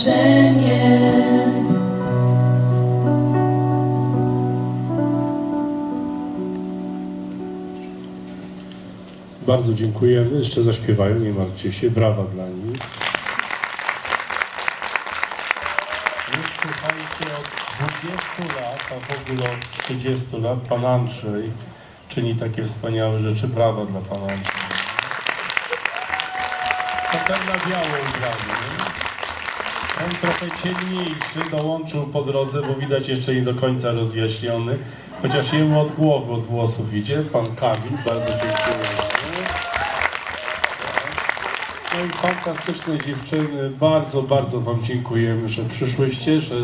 spojrzenie. Bardzo dziękujemy. Jeszcze zaśpiewają, nie martwcie się. Brawa dla nich. Już słuchajcie od 20 lat, a w ogóle od 30 lat Pan Andrzej czyni takie wspaniałe rzeczy. Brawa dla Pana Andrzeja. To tak na białą brawie. On trochę ciemniejszy, dołączył po drodze, bo widać jeszcze nie do końca rozjaśniony. Chociaż jemu od głowy, od włosów idzie. Pan Kamil, bardzo dziękuję. No i fantastyczne dziewczyny, bardzo, bardzo Wam dziękujemy, że przyszłyście, że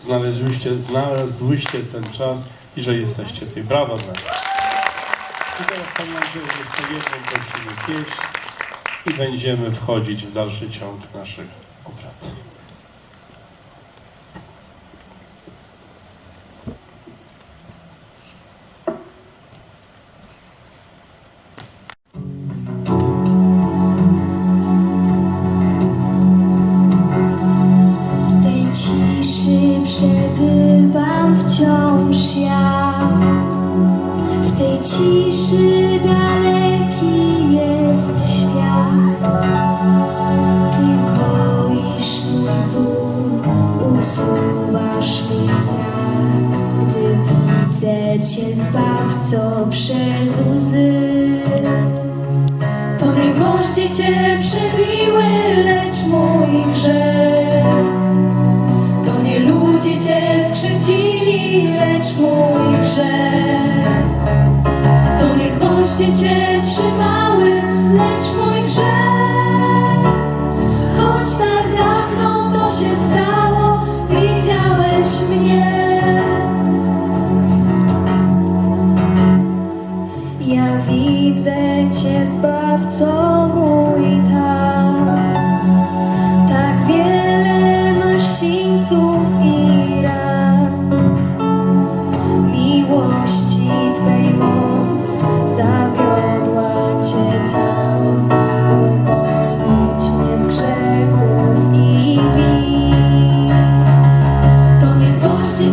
znaleźliście, znalazłyście ten czas i że jesteście tutaj. Brawa dla. I teraz Panie Andrzeju, jeszcze jedną prosimy pieśń i będziemy wchodzić w dalszy ciąg naszych obrad. Widzę Cię zbawco przez łzy. To nie gwoździe Cię przebiły, lecz mój grzech. To nie ludzie Cię skrzywdzili, lecz mój grzech. To nie gwoździe Cię trzymały, lecz mój grzech.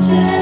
Just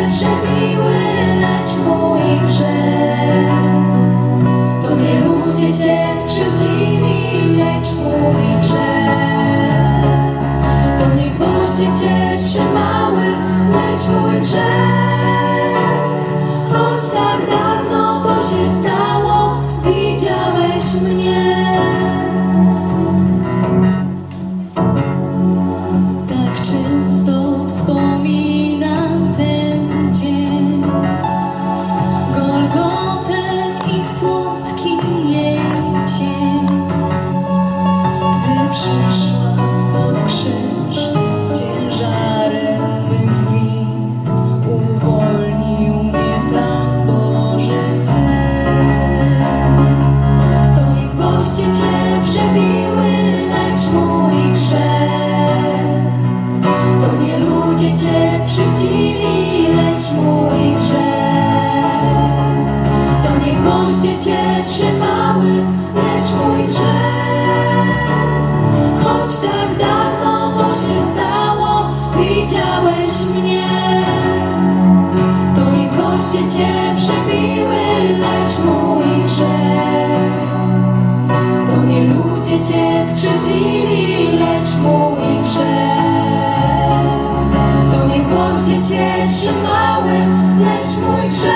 gwoździe Cię trzymały, lecz mój grzech.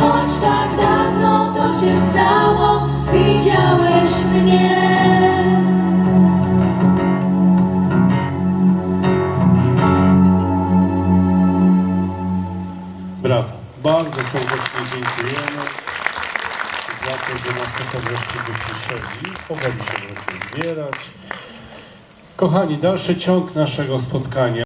Choć tak dawno to się stało, widziałeś mnie. Brawo. Bardzo serdecznie dziękujemy za to, że nas tutaj wreszcie wysłyszeli. Powoli się zbierać. Kochani, dalszy ciąg naszego spotkania.